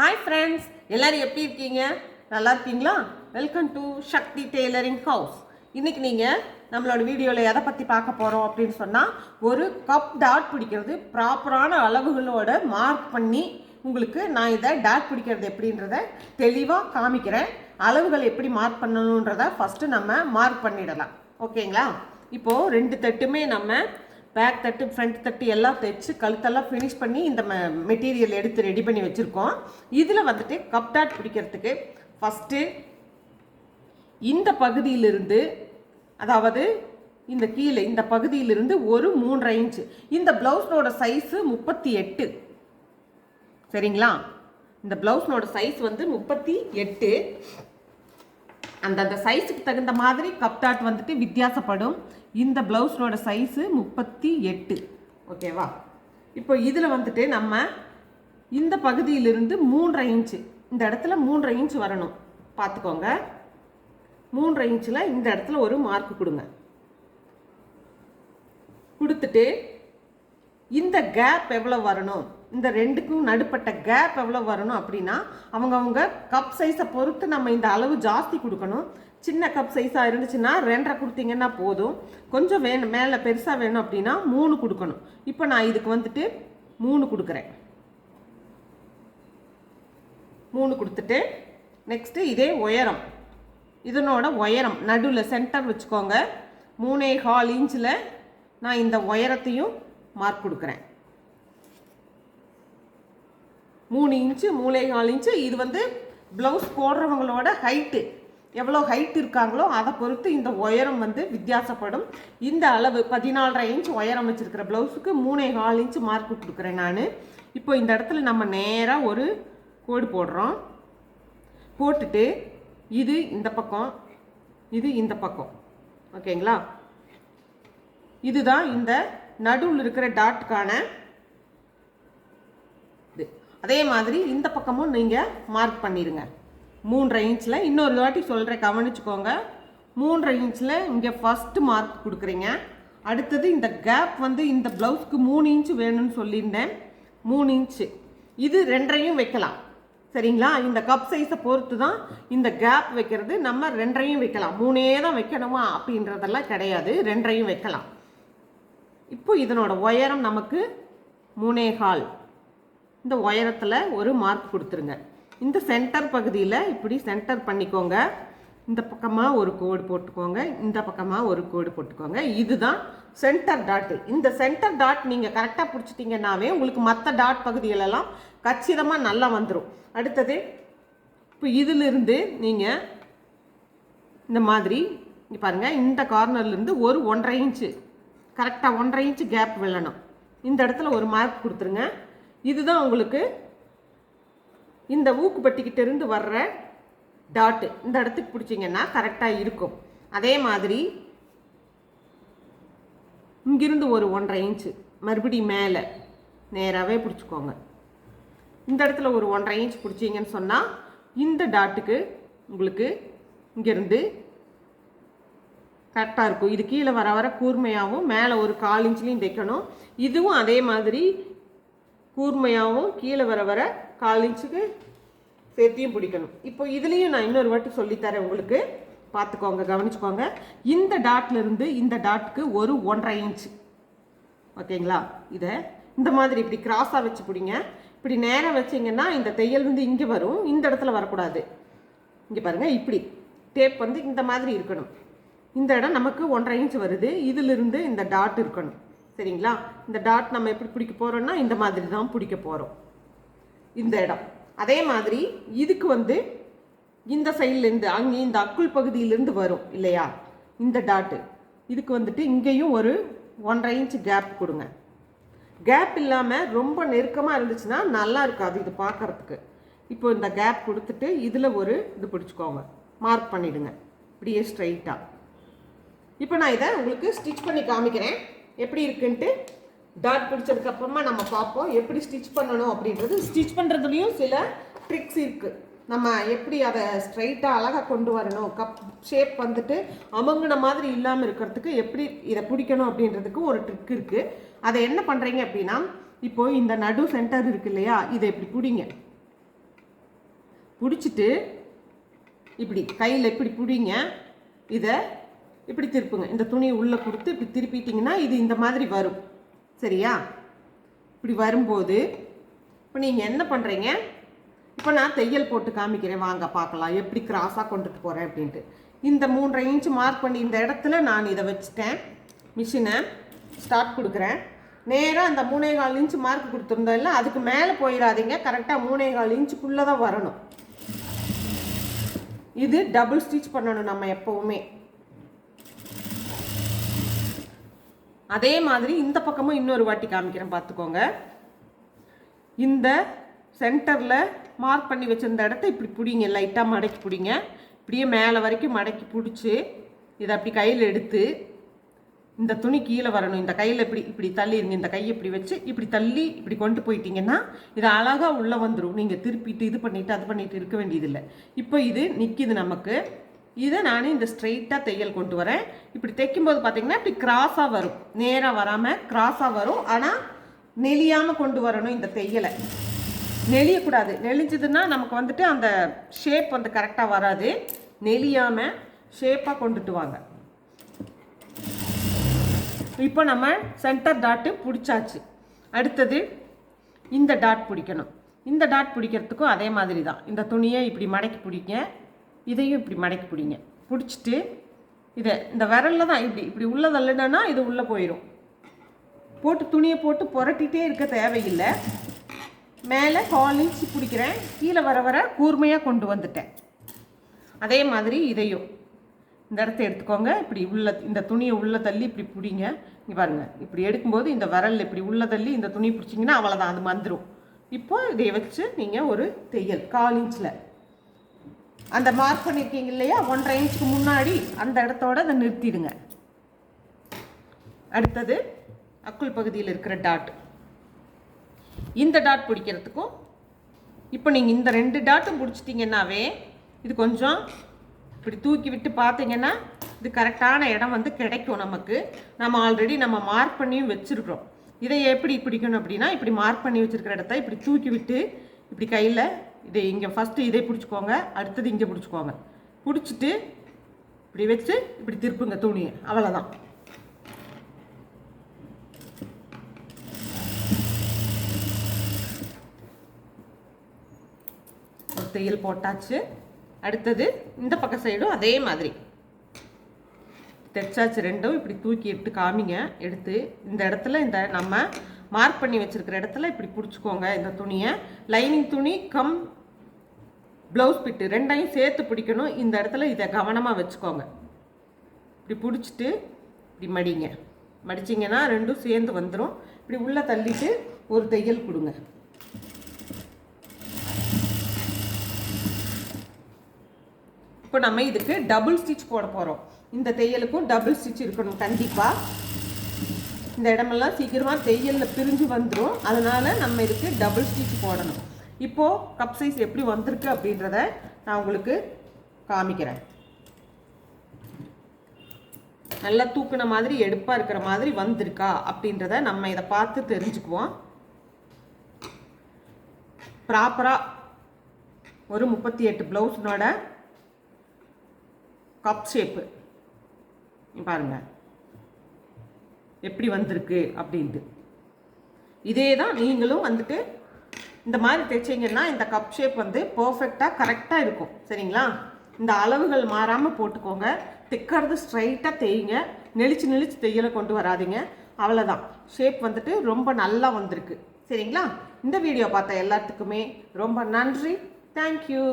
Hi friends எல்லோரும் எப்படி இருக்கீங்க? நல்லா இருக்கீங்களா? Welcome to Shakti tailoring house இன்றைக்கி நீங்கள் நம்மளோட வீடியோவில் எதை பற்றி பார்க்க போகிறோம் அப்படின்னு சொன்னால் ஒரு கப் டாட் பிடிக்கிறது ப்ராப்பரான அளவுகளோட மார்க் பண்ணி உங்களுக்கு நான் இதை டாட் பிடிக்கிறது எப்படின்றத தெளிவாக காமிக்கிறேன். அளவுகள் எப்படி மார்க் பண்ணணுன்றத ஃபஸ்ட்டு நம்ம மார்க் பண்ணிடலாம். ஓகேங்களா இப்போது ரெண்டு தட்டுமே நம்ம பேக் தட்டு ஃப்ரண்ட் தட்டு எல்லாம் தைச்சு கழுத்தெல்லாம் ஃபினிஷ் பண்ணி இந்த மெட்டீரியல் எடுத்து ரெடி பண்ணி வச்சுருக்கோம். இதில் வந்துட்டு கப் டாட் பிடிக்கிறதுக்கு ஃபஸ்ட்டு இந்த பகுதியிலிருந்து அதாவது இந்த கீழே இந்த பகுதியிலிருந்து ஒரு மூன்றரை இன்ச்சு இந்த ப்ளவுஸோட சைஸு முப்பத்தி எட்டு. சரிங்களா? இந்த ப்ளவுஸ்னோட சைஸ் வந்து முப்பத்தி எட்டு. அந்தந்த சைஸுக்கு தகுந்த மாதிரி கப்டாட் வந்துட்டு வித்தியாசப்படும். இந்த ப்ளவுஸோட சைஸு முப்பத்தி எட்டு. ஓகேவா இப்போ இதில் வந்துட்டு நம்ம இந்த பகுதியிலிருந்து மூன்றரை இன்ச்சு இந்த இடத்துல மூன்றரை இன்ச் வரணும். பார்த்துக்கோங்க. மூன்றரை இன்ச்சில் இந்த இடத்துல ஒரு மார்க் கொடுங்க. கொடுத்துட்டு இந்த கேப் எவ்வளோ வரணும்? இந்த ரெண்டுக்கும் நடுப்பட்ட கேப் எவ்வளோ வரணும் அப்படின்னா அவங்க அவங்க கப் சைஸை பொறுத்து நம்ம இந்த அளவு ஜாஸ்தி கொடுக்கணும். சின்ன கப் சைஸாக இருந்துச்சுன்னா ரெண்டரை கொடுத்தீங்கன்னா போதும். கொஞ்சம் வேணும் மேலே பெருசாக வேணும் அப்படின்னா மூணு கொடுக்கணும். இப்போ நான் இதுக்கு வந்துட்டு மூணு கொடுக்குறேன். மூணு கொடுத்துட்டு நெக்ஸ்ட்டு இதே உயரம். இதனோட உயரம் நடுவில் சென்டர் வச்சுக்கோங்க. மூணே கால் இன்ச்சில் நான் இந்த உயரத்தையும் மார்க் கொடுக்குறேன். மூணு இன்ச்சு மூளை கால் இன்ச்சு. இது வந்து ப்ளவுஸ் போடுறவங்களோட ஹைட்டு எவ்வளோ ஹைட் இருக்காங்களோ அதை பொறுத்து இந்த உயரம் வந்து வித்தியாசப்படும். இந்த அளவு பதினாலரை இன்ச் உயரம் வச்சுருக்கிற ப்ளவுஸுக்கு மூணே கால் இன்ச்சு மார்க் கொடுக்குறேன் நான். இப்போ இந்த இடத்துல நம்ம நேராக ஒரு கோடு போடுறோம். போட்டுட்டு இது இந்த பக்கம் இது இந்த பக்கம். ஓகேங்களா? இதுதான் இந்த நடுவில் இருக்கிற டாட்டுக்கான அதே மாதிரி இந்த பக்கமும் நீங்கள் மார்க் பண்ணிடுங்க மூன்றரை இன்ச்சில் இன்னொரு வாட்டி சொல்கிறேன் கவனிச்சுக்கோங்க. மூன்றரை இன்ச்சில் இங்கே ஃபஸ்ட்டு மார்க் கொடுக்குறீங்க. அடுத்தது இந்த கேப் வந்து இந்த ப்ளவுஸ்க்கு மூணு இன்ச்சு வேணும்னு சொல்லியிருந்தேன். மூணு இன்ச்சு இது ரெண்டரையும் வைக்கலாம். சரிங்களா? இந்த கப் சைஸை பொறுத்து தான் இந்த கேப் வைக்கிறது. நம்ம ரெண்டரையும் வைக்கலாம். மூணே தான் வைக்கணுமா அப்படின்றதெல்லாம் கிடையாது. ரெண்டரையும் வைக்கலாம். இப்போ இதனோட உயரம் நமக்கு மூணே கால். இந்த உயரத்தில் ஒரு மார்க் கொடுத்துருங்க. இந்த சென்டர் பகுதியில் இப்படி சென்டர் பண்ணிக்கோங்க. இந்த பக்கமாக ஒரு கோடு போட்டுக்கோங்க. இந்த பக்கமாக ஒரு கோடு போட்டுக்கோங்க. இதுதான் சென்டர் டாட்டு இந்த சென்டர் டாட் நீங்கள் கரெக்டாக பிடிச்சிட்டிங்கன்னாவே உங்களுக்கு மற்ற டாட் பகுதிகளெல்லாம் கச்சிதமாக நல்லா வந்துடும் அடுத்தது இப்போ இதிலிருந்து நீங்கள் இந்த மாதிரி பாருங்கள் இந்த கார்னர்லேருந்து ஒரு ஒன்றரை இன்ச்சு கரெக்டாக ஒன்றரை இன்ச்சு கேப் விழணும் இந்த இடத்துல ஒரு மார்க் கொடுத்துருங்க. இதுதான் உங்களுக்கு இந்த ஊக்குப்பட்டிக்கிட்ட இருந்து வர்ற டாட்டு இந்த இடத்துக்கு பிடிச்சிங்கன்னா கரெக்டாக இருக்கும். அதே மாதிரி இங்கிருந்து ஒரு ஒன்றரை இன்ச்சு மறுபடி மேலே. நேராகவே பிடிச்சிக்கோங்க. இந்த இடத்துல ஒரு ஒன்றரை இன்ச் பிடிச்சிங்கன்னு சொன்னால் இந்த டாட்டுக்கு உங்களுக்கு இங்கேருந்து கரெக்டாக இருக்கும். இது கீழே வர வர கூர்மையாகவும் மேலே ஒரு கால் இன்ச்லேயும் தைக்கணும். இதுவும் அதே மாதிரி கூர்மையாகவும் கீழே வர வர கால் இன்ச்சுக்கு சேர்த்தியும் பிடிக்கணும். இப்போ இதுலேயும் நான் இன்னொரு வாட்டி சொல்லித்தரேன் உங்களுக்கு. பார்த்துக்கோங்க கவனிச்சுக்கோங்க. இந்த டாட்ல இருந்து இந்த டாட்டுக்கு ஒரு ஒன்றரை இன்ச் ஓகேங்களா? இதை இந்த மாதிரி இப்படி கிராஸாக வச்சு பிடிங்க. இப்படி நேராக வச்சிங்கன்னா இந்த தையல் வந்து இங்கே வரும் இந்த இடத்துல வரக்கூடாது. இங்கே பாருங்கள் இப்படி. டேப் வந்து இந்த மாதிரி இருக்கணும். இந்த இடம் நமக்கு ஒன்றரை இன்ச் வருது. இதிலிருந்து இந்த டாட் இருக்கணும். சரிங்களா? இந்த டாட் நம்ம எப்படி பிடிக்க போகிறோம்னா இந்த மாதிரி தான் பிடிக்க போகிறோம் இந்த இடம். அதே மாதிரி இதுக்கு வந்து இந்த சைட்லேருந்து அங்கே இந்த அக்குள் பகுதியிலேருந்து வரும் இல்லையா? இந்த டாட்டு இதுக்கு வந்துட்டு இங்கேயும் ஒரு ஒன்றரை இன்ச் கேப் கொடுங்க. கேப் இல்லாமல் ரொம்ப நெருக்கமாக இருந்துச்சுன்னா நல்லா இருக்காது இது பார்க்கறதுக்கு. இப்போ இந்த கேப் கொடுத்துட்டு இதில் ஒரு இது பிடிச்சிக்கோங்க. மார்க் பண்ணிவிடுங்க இப்படியே ஸ்ட்ரைட்டாக இப்போ நான் இதை உங்களுக்கு ஸ்டிச் பண்ணி காமிக்கிறேன். எப்படி இருக்குன்ட்டு டாட் பிடிச்சதுக்கப்புறமா நம்ம பார்ப்போம். எப்படி ஸ்டிச் பண்ணணும் அப்படின்றது. ஸ்டிச் பண்ணுறதுலையும் சில ட்ரிக்ஸ் இருக்குது நம்ம எப்படி அதை ஸ்ட்ரைட்டாக அழகாக கொண்டு வரணும். கப் ஷேப் வந்துட்டு அமங்குன மாதிரி இல்லாமல் இருக்கிறதுக்கு எப்படி இதை பிடிக்கணும் அப்படின்றதுக்கு ஒரு ட்ரிக் இருக்குது அதை என்ன பண்ணுறீங்க அப்படின்னா இப்போ இந்த நடு சென்டர் இருக்கு இல்லையா இதை இப்படி பிடிங்க. பிடிச்சிட்டு இப்படி கையில் இப்படி பிடிங்க. இதை இப்படி திருப்புங்க. இந்த துணியை உள்ளே கொடுத்து இப்படி திருப்பிட்டிங்கன்னா இது இந்த மாதிரி வரும். சரியா? இப்படி வரும்போது இப்போ நீங்கள் என்ன பண்ணுறீங்க இப்போ நான் தையல் போட்டு காமிக்கிறேன். வாங்க பார்க்கலாம். எப்படி கிராஸாக கொண்டுட்டு போகிறேன் அப்படின்ட்டு. இந்த மூன்றரை இன்ச்சு மார்க் பண்ணி இந்த இடத்துல நான் இதை வச்சுட்டேன். மிஷினை ஸ்டார்ட் கொடுக்குறேன். நேராக அந்த மூணே கால் இன்ச்சு மார்க் கொடுத்துருந்தோம்ல அதுக்கு மேலே போயிடாதீங்க. கரெக்டாக மூணே கால் இன்ச்சுக்குள்ளே தான் வரணும். இது டபுள் ஸ்டிச் பண்ணணும் நம்ம எப்போவுமே. அதே மாதிரி இந்த பக்கமும் இன்னொரு வாட்டி காமிக்கிறேன் பார்த்துக்கோங்க. இந்த சென்டரில் மார்க் பண்ணி வச்சுருந்த இடத்த இப்படி பிடிங்க லைட்டாக மடக்கி பிடிங்க. இப்படியே மேலே வரைக்கும் மடக்கி பிடிச்சி இதை அப்படி கையில் எடுத்து இந்த துணி கீழே வரணும். இந்த கையில் இப்படி இப்படி தள்ளிடுங்க இந்த கையை இப்படி வச்சு இப்படி தள்ளி இப்படி கொண்டு போயிட்டீங்கன்னா இது அழகாக உள்ளே வந்துடும் நீங்கள் திருப்பிட்டு இது பண்ணிவிட்டு அது பண்ணிட்டு இருக்க வேண்டியதில்லை. இப்போ இது நிற்கிது நமக்கு. இதை நான் இந்த ஸ்ட்ரெயிட்டாக தையல் கொண்டு வரேன். இப்படி தைக்கும்போது பார்த்தீங்கன்னா இப்படி கிராஸாக வரும். நேராக வராமல் கிராஸாக வரும். ஆனால் நெளியாமல் கொண்டு வரணும் இந்த தையலை. நெளியக்கூடாது. நெளிஞ்சதுன்னா நமக்கு வந்துட்டு அந்த ஷேப் வந்து கரெக்டாக வராது. நெளியாமல் ஷேப்பாக கொண்டுட்டு வாங்க. இப்போ நம்ம சென்டர் டாட்டு பிடிச்சாச்சு. அடுத்தது இந்த டாட் பிடிக்கணும். இந்த டாட் பிடிக்கிறதுக்கும் அதே மாதிரி தான் இந்த துணியை இப்படி மடக்கி பிடிக்க இதையும் இப்படி மடக்கி பிடிங்க. பிடிச்சிட்டு இதை இந்த விரலில் தான் இப்படி இப்படி உள்ளே தள்ளுனா இது உள்ளே போயிடும் போட்டு துணியை போட்டு புரட்டிகிட்டே இருக்க தேவையில்லை. மேலே கால் இன்ச்சு பிடிக்கிறேன். கீழே வர வர கூர்மையாக கொண்டு வந்துட்டேன். அதே மாதிரி இதையும். இந்த இடத்த எடுத்துக்கோங்க. இப்படி உள்ள இந்த துணியை உள்ளே தள்ளி இப்படி பிடிங்க. இங்கே பாருங்க. இப்படி எடுக்கும்போது இந்த விரல் இப்படி உள்ளே தள்ளி இந்த துணி பிடிச்சிங்கன்னா அவ்வளோதான் அது வந்துடும் இப்போ இதை வச்சு நீங்கள் ஒரு தையல் கால் இன்ச்சில் அந்த மார்க் பண்ணியிருக்கீங்க இல்லையா? ஒன்றரை இன்ச்சுக்கு முன்னாடி அந்த இடத்தோட அதை நிறுத்திடுங்க. அடுத்தது அக்குள் பகுதியில் இருக்கிற டாட் இந்த டாட் பிடிக்கிறதுக்கும் இப்போ நீங்கள் இந்த ரெண்டு டாட்டும் பிடிச்சிட்டிங்கன்னாவே இது கொஞ்சம் இப்படி தூக்கி விட்டு பார்த்தீங்கன்னா இது கரெக்டான இடம் வந்து கிடைக்கும் நமக்கு. நம்ம ஆல்ரெடி நம்ம மார்க் பண்ணியும் வச்சுருக்குறோம். இதை எப்படி பிடிக்கணும் அப்படின்னா இப்படி மார்க் பண்ணி வச்சுருக்கிற இடத்த இப்படி தூக்கி விட்டு இப்படி கையில் இதை இங்கே ஃபஸ்ட்டு இதை பிடிச்சிக்கோங்க அடுத்தது இங்கே பிடிச்சிக்கோங்க. பிடிச்சிட்டு இப்படி வச்சு இப்படி திருப்புங்க துணியை. அவ்வளோதான் ஒரு தையல் போட்டாச்சு. அடுத்தது இந்த பக்க சைடும் அதே மாதிரி. தைச்சாச்சு ரெண்டும் இப்படி தூக்கி எடுத்து காமிங்க. எடுத்து இந்த இடத்துல இந்த நம்ம மார்க் பண்ணி வச்சுருக்கிற இடத்துல இப்படி பிடிச்சிக்கோங்க இந்த துணியை. லைனிங் துணி கம் ப்ளவுஸ் பிட்டு ரெண்டையும் சேர்த்து பிடிக்கணும். இந்த இடத்துல இதை கவனமாக வச்சுக்கோங்க. இப்படி பிடிச்சிட்டு இப்படி மடிங்க. மடிச்சிங்கன்னா ரெண்டும் சேர்ந்து வந்துடும் இப்படி உள்ளே தள்ளிட்டு ஒரு தையல் கொடுங்க. இப்போ நம்ம இதுக்கு டபுள் ஸ்டிச் போட போகிறோம் இந்த தையலுக்கும் டபுள் ஸ்டிச் இருக்கணும் கண்டிப்பாக இந்த இடமெல்லாம் சீக்கிரமாக தையலில் பிரிஞ்சு வந்துடும் அதனால் நம்ம இதுக்கு டபுள் ஸ்டிச் போடணும். இப்போது கப் சைஸ் எப்படி வந்திருக்கு அப்படின்றத நான் உங்களுக்கு காமிக்கிறேன். நல்லா தூக்குன மாதிரி எடுப்பாக இருக்கிற மாதிரி வந்திருக்கா அப்படின்றத நம்ம இதை பார்த்து தெரிஞ்சுக்குவோம். ப்ராப்பராக ஒரு முப்பத்தி எட்டு ப்ளவுஸ்னோட கப் ஷேப்பு பாருங்கள் எப்படி வந்திருக்கு அப்படின்ட்டு. இதே தான் நீங்களும் வந்துட்டு இந்த மாதிரி தைச்சிங்கன்னா இந்த கப் ஷேப் வந்து பர்ஃபெக்டாக கரெக்டாக இருக்கும். சரிங்களா? இந்த அளவுகள் மாறாமல் போட்டுக்கோங்க. தைக்கிறது ஸ்ட்ரைட்டாக தேய்ங்க. நெளிச்சு நெளிச்சு தையலை கொண்டு வராதீங்க. அவ்வளோதான் ஷேப் வந்துட்டு ரொம்ப நல்லா வந்திருக்கு. சரிங்களா? இந்த வீடியோ பார்த்த எல்லாத்துக்குமே ரொம்ப நன்றி. தேங்க்யூ